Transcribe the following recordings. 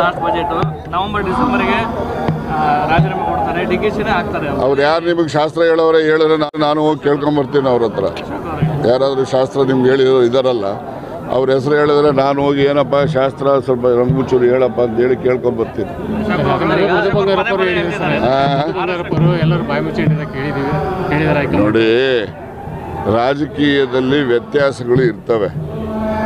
Last budget November ಡಿಸೆಂಬರ್ಗೆ ರಾಜೀನಾಮೆ ಕೊಡ್ತಾರೆ. D K ಆಗ್ತಾರೆ ಅವ್ರು. ಯಾರು ನಿಮಗೆ ಶಾಸ್ತ್ರ ಹೇಳೋರೆ ಹೇಳಿದ್ರೆ ನಾನು ನಾನು ಹೋಗಿ ಕೇಳ್ಕೊಂಬರ್ತೀನಿ ಅವ್ರ ಹತ್ರ. ಯಾರಾದರೂ ಶಾಸ್ತ್ರ ನಿಮ್ಗೆ ಹೇಳಿರೋ ಇದಾರಲ್ಲ. ಅವ್ರ ಹೆಸರು ಹೇಳಿದ್ರೆ ನಾನು ಹೋಗಿ ಏನಪ್ಪ ಶಾಸ್ತ್ರ ಸ್ವಲ್ಪ ರಂಗುಚೂರು ಹೇಳಪ್ಪ ಅಂತ ಹೇಳಿ ಕೇಳ್ಕೊಂಡ್ ಬರ್ತೀನಿ ನೋಡಿ ರಾಜಕೀಯದಲ್ಲಿ ವ್ಯತ್ಯಾಸಗಳು ಇರ್ತವೆ.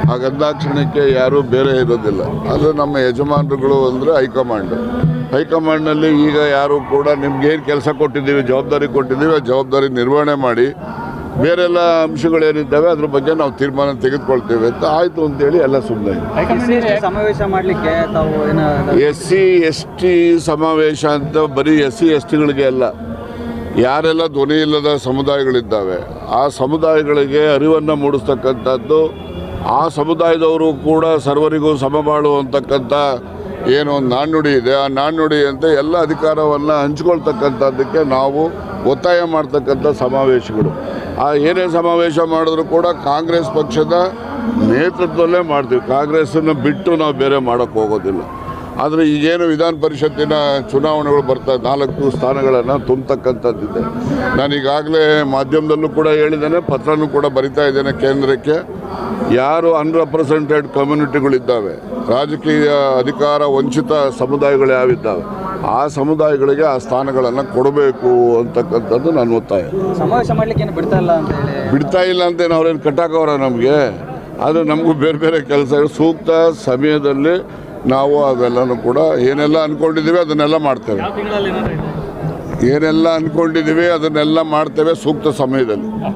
ಹಾಗಂದಾಕ್ಷಣಕ್ಕೆ ಯಾರೂ ಬೇರೆ ಇರೋದಿಲ್ಲ. ಅದು ನಮ್ಮ ಯಜಮಾನರುಗಳು ಅಂದರೆ ಹೈಕಮಾಂಡ್. ಹೈಕಮಾಂಡ್ನಲ್ಲಿ ಈಗ ಯಾರು ಕೂಡ ನಿಮ್ಗೇನು ಕೆಲಸ ಕೊಟ್ಟಿದ್ದೀವಿ ಜವಾಬ್ದಾರಿ ಕೊಟ್ಟಿದ್ದೀವಿ ಆ ಜವಾಬ್ದಾರಿ ನಿರ್ವಹಣೆ ಮಾಡಿ ಬೇರೆಲ್ಲ ಅಂಶಗಳೇನಿದ್ದಾವೆ ಅದ್ರ ಬಗ್ಗೆ ನಾವು ತೀರ್ಮಾನ ತೆಗೆದುಕೊಳ್ತೇವೆ ಅಂತ ಆಯಿತು ಅಂತೇಳಿ ಎಲ್ಲ ಸುಮ್ಮನೆ ಸಮಾವೇಶ ಮಾಡ್ಲಿಕ್ಕೆ ಎಸ್ ಸಿ ಎಸ್ ಟಿ ಸಮಾವೇಶ ಅಂತ ಬರೀ ಎಸ್ ಸಿ ಎಸ್ ಟಿಗಳಿಗೆ ಅಲ್ಲ. ಯಾರೆಲ್ಲ ಧ್ವನಿ ಇಲ್ಲದ ಸಮುದಾಯಗಳಿದ್ದಾವೆ ಆ ಸಮುದಾಯಗಳಿಗೆ ಅರಿವನ್ನು ಮೂಡಿಸ್ತಕ್ಕಂಥದ್ದು ಆ ಸಮುದಾಯದವರು ಕೂಡ ಸರ್ವರಿಗೂ ಸಮಬಾಳು ಅಂತಕ್ಕಂಥ ಏನು ಒಂದು ನಾಣ್ಣುಡಿ ಇದೆ. ಆ ನಾಣ್ಣುಡಿ ಅಂತ ಎಲ್ಲ ಅಧಿಕಾರವನ್ನು ಹಂಚ್ಕೊಳ್ತಕ್ಕಂಥದ್ದಕ್ಕೆ ನಾವು ಒತ್ತಾಯ ಮಾಡ್ತಕ್ಕಂಥ ಸಮಾವೇಶಗಳು. ಆ ಏನೇ ಸಮಾವೇಶ ಮಾಡಿದ್ರು ಕೂಡ ಕಾಂಗ್ರೆಸ್ ಪಕ್ಷದ ನೇತೃತ್ವದಲ್ಲೇ ಮಾಡ್ತೀವಿ. ಕಾಂಗ್ರೆಸ್ಸನ್ನು ಬಿಟ್ಟು ನಾವು ಬೇರೆ ಮಾಡೋಕ್ಕೆ ಹೋಗೋದಿಲ್ಲ. ಆದರೆ ಈಗೇನು ವಿಧಾನ ಪರಿಷತ್ತಿನ ಚುನಾವಣೆಗಳು ಬರ್ತಾ ನಾಲ್ಕು ಸ್ಥಾನಗಳನ್ನು ತುಂಬತಕ್ಕಂಥದ್ದಿದೆ. ನಾನು ಈಗಾಗಲೇ ಮಾಧ್ಯಮದಲ್ಲೂ ಕೂಡ ಹೇಳಿದ್ದೇನೆ ಪತ್ರನೂ ಕೂಡ ಬರಿತಾ ಇದ್ದೇನೆ ಕೇಂದ್ರಕ್ಕೆ. ಯಾರು ಅನ್ರೆಪ್ರೆಸೆಂಟೆಡ್ ಕಮ್ಯುನಿಟಿಗಳಿದ್ದಾವೆ ರಾಜಕೀಯ ಅಧಿಕಾರ ವಂಚಿತ ಸಮುದಾಯಗಳು ಯಾವಿದ್ದಾವೆ ಆ ಸಮುದಾಯಗಳಿಗೆ ಆ ಸ್ಥಾನಗಳನ್ನು ಕೊಡಬೇಕು ಅಂತಕ್ಕಂಥದ್ದು ನಾನು ಒತ್ತಾಯ ಸಮಾವೇಶ ಮಾಡಲಿಕ್ಕೆ ಏನು ಬಿಡ್ತಾ ಇಲ್ಲ ಅಂತ ಹೇಳಿ. ಬಿಡ್ತಾ ಇಲ್ಲ ಅಂತ ಅವ್ರೇನು ಕಟ್ಟಾಕವ್ರ ನಮಗೆ? ಆದರೆ ನಮಗೂ ಬೇರೆ ಬೇರೆ ಕೆಲಸ ಸೂಕ್ತ ಸಮಯದಲ್ಲಿ ನಾವು ಅವೆಲ್ಲನೂ ಕೂಡ ಏನೆಲ್ಲ ಅಂದ್ಕೊಂಡಿದ್ದೀವಿ ಅದನ್ನೆಲ್ಲ ಮಾಡ್ತೇವೆ. ಏನೆಲ್ಲ ಅಂದ್ಕೊಂಡಿದ್ದೀವಿ ಅದನ್ನೆಲ್ಲ ಮಾಡ್ತೇವೆ ಸೂಕ್ತ ಸಮಯದಲ್ಲಿ.